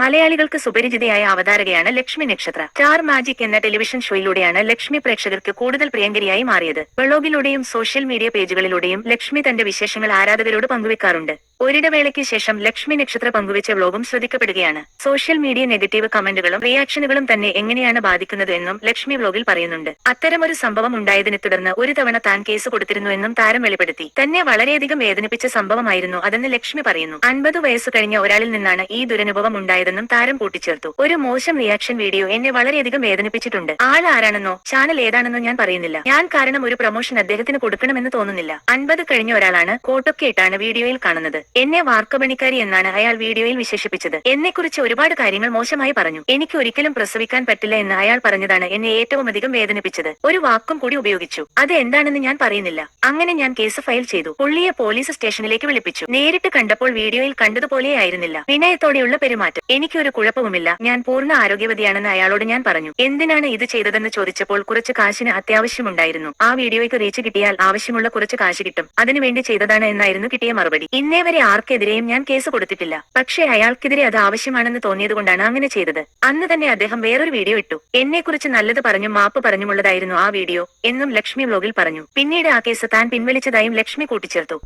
മലയാളികൾക്ക് സുപരിചിതയായ അവതാരകയാണ് Lakshmi Nakshatra. Star magic എന്ന ടെലിവിഷൻ ഷോയിലൂടെയാണ് ലക്ഷ്മി പ്രേക്ഷകർക്ക് കൂടുതൽ പ്രിയങ്കരിയായി മാറിയത്. ബ്ലോഗിലൂടെയും സോഷ്യൽ മീഡിയ പേജുകളിലൂടെയും ലക്ഷ്മി തന്റെ വിശേഷങ്ങൾ ആരാധകരോട് പങ്കുവെക്കാറുണ്ട്. ഒരിടവേളയ്ക്ക് ശേഷം ലക്ഷ്മി നക്ഷത്ര പങ്കുവെച്ച വ്ലോഗും ശ്രദ്ധിക്കപ്പെടുകയാണ്. സോഷ്യൽ മീഡിയ നെഗറ്റീവ് കമന്റുകളും റിയാക്ഷനുകളും തന്നെ എങ്ങനെയാണ് ബാധിക്കുന്നത് എന്നും ലക്ഷ്മി വ്ലോഗിൽ പറയുന്നുണ്ട്. അത്തരമൊരു സംഭവം ഉണ്ടായതിനെ തുടർന്ന് ഒരു തവണ താൻ കേസ് കൊടുത്തിരുന്നുവെന്നും താരം വെളിപ്പെടുത്തി. തന്നെ വളരെയധികം വേദനിപ്പിച്ച സംഭവമായിരുന്നു അതെന്ന് ലക്ഷ്മി പറയുന്നു. അൻപത് വയസ്സ് കഴിഞ്ഞ ഒരാളിൽ നിന്നാണ് ഈ ദുരനുഭവം ഉണ്ടായതെന്നും താരം കൂട്ടിച്ചേർത്തു. ഒരു മോശം റിയാക്ഷൻ വീഡിയോ എന്നെ വളരെയധികം വേദനിപ്പിച്ചിട്ടുണ്ട്. ആൾ ആരാണെന്നോ ചാനൽ ഏതാണെന്നോ ഞാൻ പറയുന്നില്ല. ഞാൻ കാരണം ഒരു പ്രൊമോഷൻ അദ്ദേഹത്തിന് കൊടുക്കണമെന്ന് തോന്നുന്നില്ല. അൻപത് കഴിഞ്ഞ ഒരാളാണ് കോട്ടൊക്കെ ഇട്ടാണ് വീഡിയോയിൽ കാണുന്നത്. എന്നെ വാർക്കപണിക്കാരി എന്നാണ് അയാൾ വീഡിയോയിൽ വിശേഷിപ്പിച്ചത്. എന്നെക്കുറിച്ച് ഒരുപാട് കാര്യങ്ങൾ മോശമായി പറഞ്ഞു. എനിക്ക് ഒരിക്കലും പ്രസവിക്കാൻ പറ്റില്ല എന്ന് അയാൾ പറഞ്ഞതാണ് എന്നെ ഏറ്റവും അധികം വേദനിപ്പിച്ചത്. ഒരു വാക്കും കൂടി ഉപയോഗിച്ചു. അത് എന്താണെന്ന് ഞാൻ പറയുന്നില്ല. അങ്ങനെ ഞാൻ കേസ് ഫയൽ ചെയ്തു. പുള്ളിയെ പോലീസ് സ്റ്റേഷനിലേക്ക് വിളിപ്പിച്ചു. നേരിട്ട് കണ്ടപ്പോൾ വീഡിയോയിൽ കണ്ടതുപോലെ കണ്ടതുപോലെയായിരുന്നില്ല. വിനയത്തോടെയുള്ള പെരുമാറ്റം. എനിക്കൊരു കുഴപ്പവുമില്ല. ഞാൻ പൂർണ ആരോഗ്യവതിയാണെന്ന് അയാളോട് ഞാൻ പറഞ്ഞു. എന്തിനാണ് ഇത് ചെയ്തതെന്ന് ചോദിച്ചപ്പോൾ കുറച്ച് കാശിന് അത്യാവശ്യമുണ്ടായിരുന്നു. ആ വീഡിയോയ്ക്ക് റീച്ച് കിട്ടിയാൽ ആവശ്യമുള്ള കുറച്ച് കാശ് കിട്ടും. അതിനുവേണ്ടി ചെയ്തതാണ് എന്നായിരുന്നു കിട്ടിയ മറുപടി. ഇന്നേ വരെ ആർക്കെതിരെയും ഞാൻ കേസ് കൊടുത്തിട്ടില്ല. പക്ഷേ അയാൾക്കെതിരെ അത് ആവശ്യമാണെന്ന് തോന്നിയതുകൊണ്ടാണ് അങ്ങനെ ചെയ്തത്. അന്ന് തന്നെ അദ്ദേഹം വേറൊരു വീഡിയോ ഇട്ടു. എന്നെക്കുറിച്ച് നല്ലത് പറഞ്ഞും മാപ്പ് പറഞ്ഞുമുള്ളതായിരുന്നു ആ വീഡിയോ എന്നും ലക്ഷ്മി വ്ലോഗിൽ പറഞ്ഞു. പിന്നീട് ആ കേസ് താൻ പിൻവലിച്ചതായും ലക്ഷ്മി കൂട്ടിച്ചേർത്തു.